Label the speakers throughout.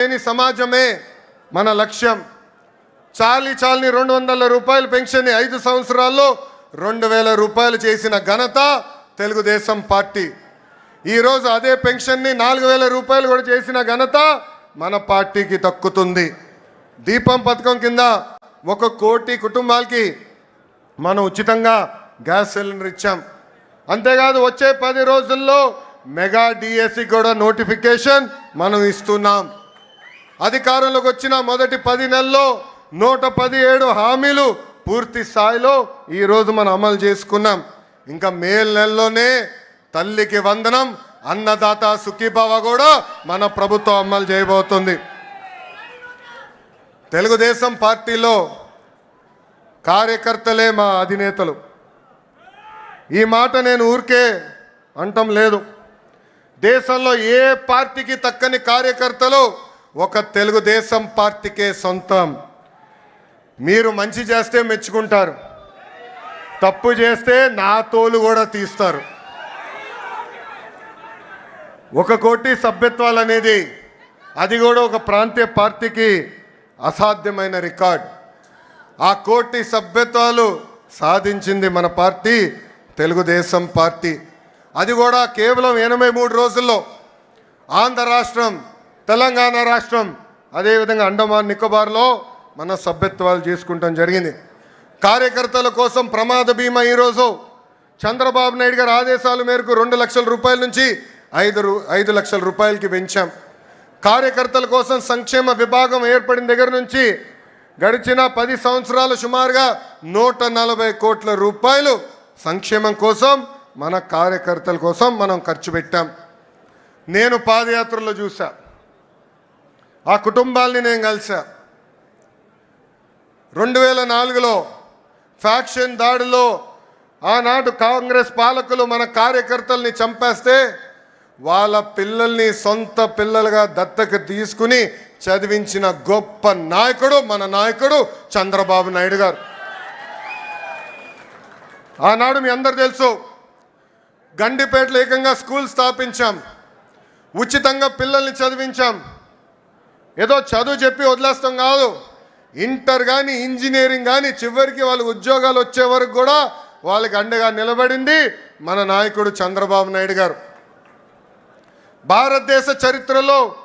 Speaker 1: లేని సమాజమే మన లక్ష్యం. చాలి చాలని రెండు వందల రూపాయల పెన్షన్ని ఐదు సంవత్సరాల్లో రెండు వేల రూపాయలు చేసిన ఘనత తెలుగుదేశం పార్టీ. ఈరోజు అదే పెన్షన్ని నాలుగు వేల రూపాయలు కూడా చేసిన ఘనత మన పార్టీకి దక్కుతుంది. దీపం పథకం కింద ఒక కోటి కుటుంబాలకి మనం ఉచితంగా గ్యాస్ సిలిండర్ ఇచ్చాం. అంతేకాదు వచ్చే పది రోజుల్లో మెగా డిఎస్సి కూడా నోటిఫికేషన్ మనం ఇస్తున్నాం. అధికారంలోకి వచ్చిన మొదటి పది నెలల్లో నూట పదిహేడు హామీలు పూర్తి స్థాయిలో ఈరోజు మనం అమలు చేసుకున్నాం. ఇంకా మే నెలలోనే తల్లికి వందనం అన్నదాత సుఖీభావ కూడా మన ప్రభుత్వం అమలు చేయబోతుంది. తెలుగుదేశం పార్టీలో కార్యకర్తలే మా అధినేతలు. ఈ మాట నేను ఊరికే అంటం లేదు. దేశంలో ఏ పార్టీకి తక్కని కార్యకర్తలు ఒక తెలుగుదేశం పార్టీకే సొంతం. మీరు మంచి చేస్తే మెచ్చుకుంటారు. తప్పు చేస్తే నా తోలు కూడా తీస్తారు. ఒక కోటి సభ్యత్వాలు అనేది అది కూడా ఒక ప్రాంతీయ పార్టీకి అసాధ్యమైన రికార్డ్. ఆ కోటి సభ్యత్వాలు సాధించింది మన పార్టీ తెలుగుదేశం పార్టీ. అది కూడా కేవలం ఎనభై మూడు రోజుల్లో ఆంధ్ర రాష్ట్రం తెలంగాణ రాష్ట్రం అదేవిధంగా అండమాన్ నికోబార్లో మన సభ్యత్వాలు చేసుకుంటాం జరిగింది. కార్యకర్తల కోసం ప్రమాద బీమా ఈరోజు చంద్రబాబు నాయుడు గారి ఆదేశాల మేరకు రెండు లక్షల రూపాయల నుంచి ఐదు ఐదు లక్షల రూపాయలకి పెంచాం. కార్యకర్తల కోసం సంక్షేమ విభాగం ఏర్పడిన దగ్గర నుంచి గడిచిన పది సంవత్సరాలు సుమారుగా నూట నలభై కోట్ల రూపాయలు సంక్షేమం కోసం మన కార్యకర్తల కోసం మనం ఖర్చు పెట్టాం. నేను పాదయాత్రలో చూసా ఆ కుటుంబాల్ని నేను కలిసా రెండు వేల నాలుగులో ఫ్యాక్షన్ దాడిలో ఆనాడు కాంగ్రెస్ పాలకులు మన కార్యకర్తల్ని చంపేస్తే వాళ్ళ పిల్లల్ని సొంత పిల్లలుగా దత్తకు తీసుకుని చదివించిన గొప్ప నాయకుడు మన నాయకుడు చంద్రబాబు నాయుడు గారు. ఆనాడు మీ అందరు తెలుసు గండిపేటలో ఏకంగా స్కూల్ స్థాపించాం ఉచితంగా పిల్లల్ని చదివించాం. ఏదో చదువు చెప్పి వదిలేస్తాం కాదు. ఇంటర్ కానీ ఇంజనీరింగ్ కానీ చివరికి వాళ్ళు ఉద్యోగాలు వచ్చే వరకు కూడా వాళ్ళకి అండగా నిలబడింది మన నాయకుడు చంద్రబాబు నాయుడు గారు. భారతదేశ చరిత్రలో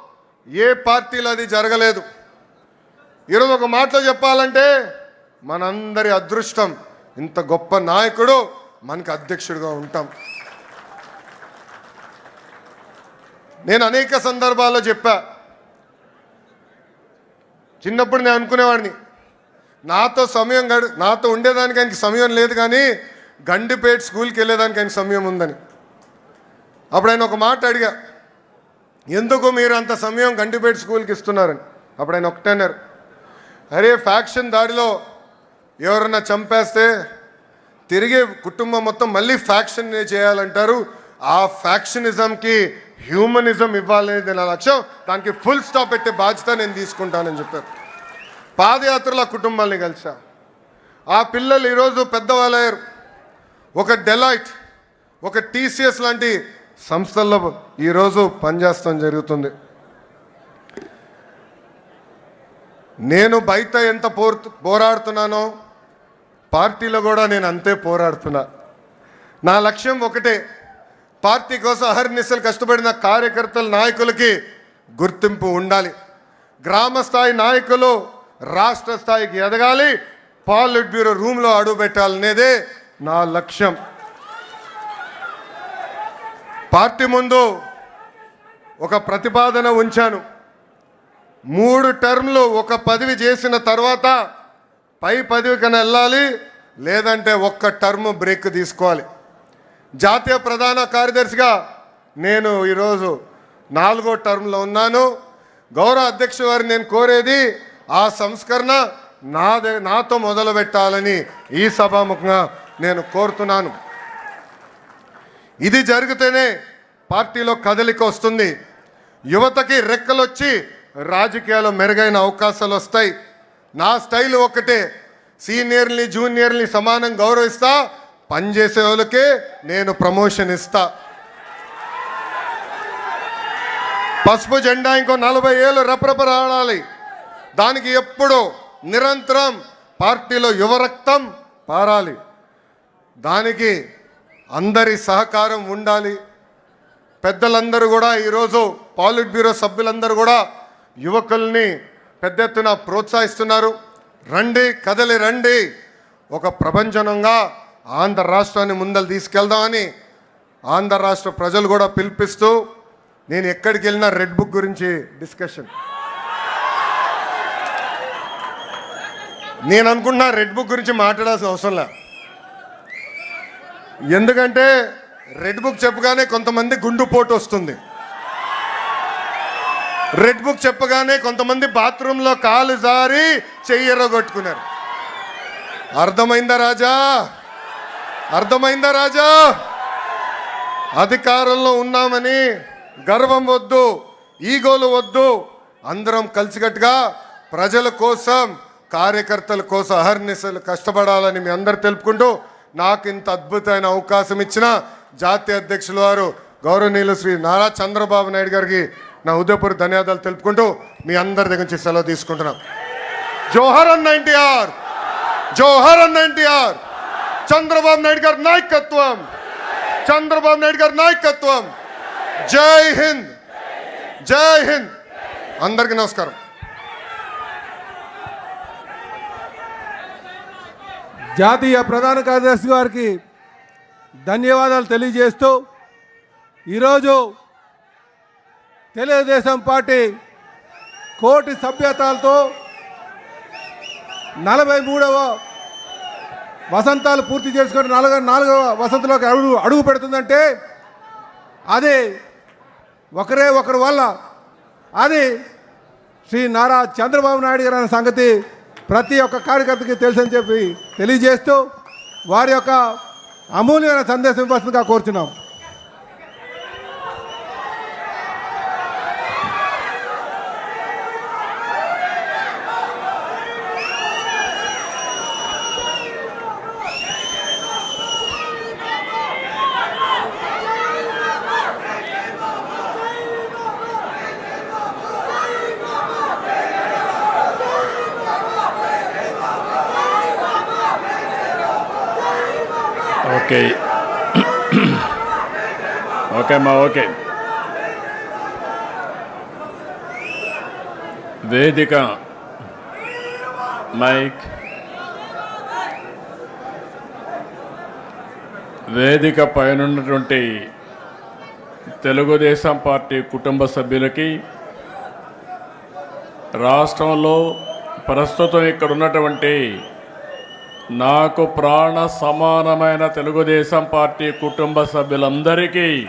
Speaker 1: ఏ పార్టీలు అది జరగలేదు. ఈరోజు ఒక మాటలో చెప్పాలంటే మనందరి అదృష్టం ఇంత గొప్ప నాయకుడు మనకి అధ్యక్షుడిగా ఉంటాం. నేను అనేక సందర్భాల్లో చెప్పా చిన్నప్పుడు నేను అనుకునేవాడిని. నాతో సమయం గడు నాతో ఉండేదానికి ఆయనకి సమయం లేదు కానీ గండిపేట స్కూల్కి వెళ్ళేదానికి ఆయనకి సమయం ఉందని. అప్పుడు ఆయన ఒక మాట అడిగా ఎందుకు మీరు అంత సమయం గండిపేట స్కూల్కి ఇస్తున్నారని? అప్పుడు ఆయన ఒకటన్నారు అరే ఫ్యాక్షన్ దాడిలో ఎవరన్నా చంపేస్తే తిరిగి కుటుంబం మొత్తం మళ్ళీ ఫ్యాక్షన్ చేయాలంటారు. ఆ ఫ్యాక్షనిజంకి హ్యూమనిజం ఇవ్వాలనేది నా లక్ష్యం. దానికి ఫుల్ స్టాప్ పెట్టే బాధ్యత నేను తీసుకుంటానని చెప్పారు. పాదయాత్రలో ఆ కుటుంబాన్ని కలిసా ఆ పిల్లలు ఈరోజు పెద్దవాళ్ళయ్యారు ఒక డెలైట్ ఒక టీసీఎస్ లాంటి సంస్థల్లో ఈరోజు పనిచేస్తాం జరుగుతుంది. నేను బయట ఎంత పోర్ పోరాడుతున్నానో పార్టీలో కూడా నేను అంతే పోరాడుతున్నా. నా లక్ష్యం ఒకటే పార్టీ కోసం అహర్నిశలు కష్టపడిన కార్యకర్తల నాయకులకి గుర్తింపు ఉండాలి. గ్రామ స్థాయి నాయకులు రాష్ట్ర స్థాయికి ఎదగాలి. పాలిట్ బ్యూరో రూమ్లో అడుగు పెట్టాలనేదే నా లక్ష్యం. పార్టీ ముందు ఒక ప్రతిపాదన ఉంచాను. మూడు టర్మ్లు ఒక పదవి చేసిన తర్వాత పై పదవి కన్నా వెళ్ళాలి లేదంటే ఒక్క టర్మ్ బ్రేక్ తీసుకోవాలి. జాతీయ ప్రధాన కార్యదర్శిగా నేను ఈరోజు నాలుగో టర్మ్లో ఉన్నాను. గౌరవ అధ్యక్ష వారిని నేను కోరేది ఆ సంస్కరణ నాదే నాతో మొదలు పెట్టాలని ఈ సభాముఖంగా నేను కోరుతున్నాను. ఇది జరిగితేనే పార్టీలో కదలిక వస్తుంది. యువతకి రెక్కలొచ్చి రాజకీయాల్లో మెరుగైన అవకాశాలు వస్తాయి. నా స్టైల్ ఒకటే. సీనియర్ని జూనియర్ని సమానం గౌరవిస్తా పనిచేసే వాళ్ళకే నేను ప్రమోషన్ ఇస్తా. పసుపు జెండా ఇంకో నలభై ఏళ్ళు రెపరెపరాడాలి. దానికి ఎప్పుడు నిరంతరం పార్టీలో యువరక్తం పారాలి. దానికి అందరి సహకారం ఉండాలి. పెద్దలందరూ కూడా ఈరోజు పాలిట్ బ్యూరో సభ్యులందరూ కూడా యువకుల్ని పెద్ద ఎత్తున ప్రోత్సహిస్తున్నారు. రండి కదలి రండి. ఒక ప్రపంచనంగా ఆంధ్ర రాష్ట్రాన్ని ముందలు తీసుకెళ్దామని ఆంధ్ర రాష్ట్ర ప్రజలు కూడా పిలిపిస్తూ నేను ఎక్కడికి వెళ్ళినా రెడ్ బుక్ గురించి డిస్కషన్. నేను అనుకుంటున్నా రెడ్ బుక్ గురించి మాట్లాడాల్సిన అవసరం లే. ఎందుకంటే రెడ్ బుక్ చెప్పగానే కొంతమంది గుండుపోటు వస్తుంది. రెడ్ బుక్ చెప్పగానే కొంతమంది బాత్రూంలో కాలు జారి చెయ్యరగొట్టుకున్నారు అర్థమైందా రాజా? అర్థమైందా రాజా? అధికారంలో ఉన్నామని గర్వం వద్దు ఈగోలు వద్దు. అందరం కలిసికట్టుగా ప్రజల కోసం కార్యకర్తల కోసం అహర్నిశలు కష్టపడాలని మీ అందరు తెలుపుకుంటూ నాకు ఇంత అద్భుతమైన అవకాశం ఇచ్చిన జాతీయ అధ్యక్షుల వారు గౌరవనీయులు శ్రీ నారా చంద్రబాబు నాయుడు గారికి నా ఉదయపూర్ ధన్యవాదాలు తెలుపుకుంటూ మీ అందరి దగ్గర నుంచి సెలవు తీసుకుంటున్నాం. జోహర్ అన్న ఎన్టీఆర్! జోహర్ అన్న ఎన్టీఆర్! చంద్రబాబు నాయుడు గారి నాయకత్వం. చంద్రబాబు నాయుడు గారి నాయకత్వం. జై హింద్. జై హింద్. అందరికీ నమస్కారం.
Speaker 2: జాతీయ ప్రధాన కార్యదర్శి గారికి ధన్యవాదాలు తెలియజేస్తూ ఈరోజు తెలుగుదేశం పార్టీ కోటి సభ్యతాలతో నలభై మూడవ వసంతాలు పూర్తి చేసుకొని నాలుగో నాలుగవ వసంతలోకి అడుగు అడుగు పెడుతుందంటే అది ఒకరే ఒకరి వల్ల అది శ్రీ నారా చంద్రబాబు నాయుడు గారు అనే సంగతి ప్రతి ఒక్క కార్యకర్తకి తెలుసని చెప్పి తెలియజేస్తూ వారి యొక్క అమూల్యమైన సందేశం ఇవ్వాల్సిందిగా కోరుచున్నాం.
Speaker 3: ఓకే ఓకే అమ్మా ఓకే వేదిక మైక్ వేదిక పైనున్నటువంటి తెలుగుదేశం పార్టీ కుటుంబ సభ్యులకి రాష్ట్రంలో ప్రస్తుతం ఇక్కడ ఉన్నటువంటి నాకు ప్రాణ సమానమైన తెలుగుదేశం పార్టీ కుటుంబ సభ్యులందరికీ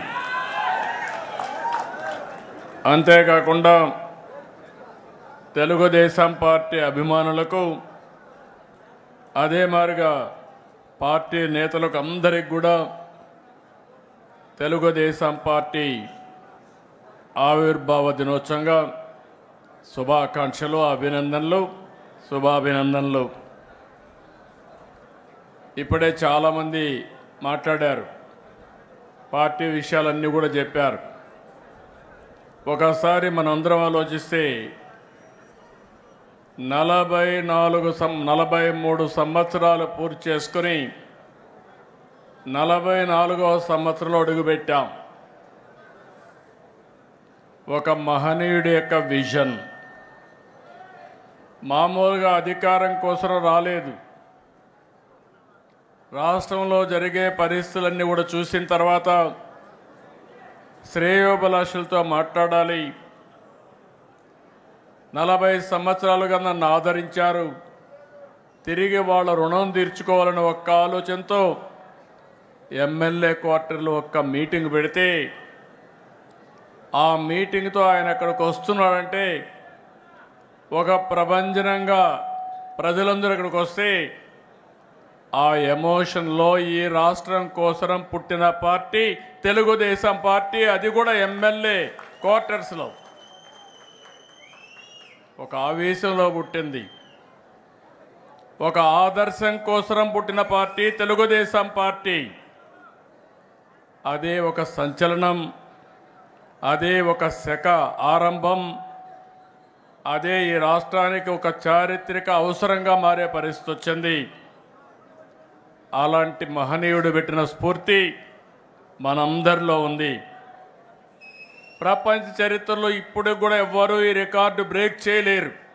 Speaker 3: అంతేకాకుండా తెలుగుదేశం పార్టీ అభిమానులకు అదే మారిగా పార్టీ నేతలకు అందరికి కూడా తెలుగుదేశం పార్టీ ఆవిర్భావ దినోత్సవంగా శుభాకాంక్షలు అభినందనలు శుభాభినందనలు. ఇప్పుడే చాలామంది మాట్లాడారు. పార్టీ విషయాలన్నీ కూడా చెప్పారు. ఒకసారి మనందరం ఆలోచిస్తే నలభై నాలుగు సం నలభై మూడు సంవత్సరాలు పూర్తి చేసుకుని నలభై నాలుగవ సంవత్సరంలో అడుగుపెట్టాం. ఒక మహనీయుడి యొక్క విజన్. మామూలుగా అధికారం కోసం రాలేదు. రాష్ట్రంలో జరిగే పరిస్థితులన్నీ కూడా చూసిన తర్వాత శ్రేయోభిలాషులతో మాట్లాడాలి. నలభై సంవత్సరాలుగా నన్ను ఆదరించారు. తిరిగి వాళ్ళ రుణం తీర్చుకోవాలని ఒక్క ఆలోచనతో ఎమ్మెల్యే క్వార్టర్లో ఒక్క మీటింగ్ పెడితే ఆ మీటింగ్తో ఆయన అక్కడికి వస్తున్నాడంటే ఒక ప్రభంజనంగా ప్రజలందరూ ఇక్కడికి వస్తే ఆ ఎమోషన్లో ఈ రాష్ట్రం కోసరం పుట్టిన పార్టీ తెలుగుదేశం పార్టీ అది కూడా ఎమ్మెల్యే క్వార్టర్స్లో ఒక ఆవేశంలో పుట్టింది. ఒక ఆదర్శం కోసరం పుట్టిన పార్టీ తెలుగుదేశం పార్టీ. అదే ఒక సంచలనం అదే ఒక శక ఆరంభం అదే ఈ రాష్ట్రానికి ఒక చారిత్రక అవసరంగా మారే పరిస్థితి వచ్చింది. అలాంటి మహనీయుడు పెట్టిన స్ఫూర్తి మనందరిలో ఉంది. ప్రపంచ చరిత్రలో ఇప్పుడు కూడా ఎవ్వరూ ఈ రికార్డు బ్రేక్ చేయలేరు.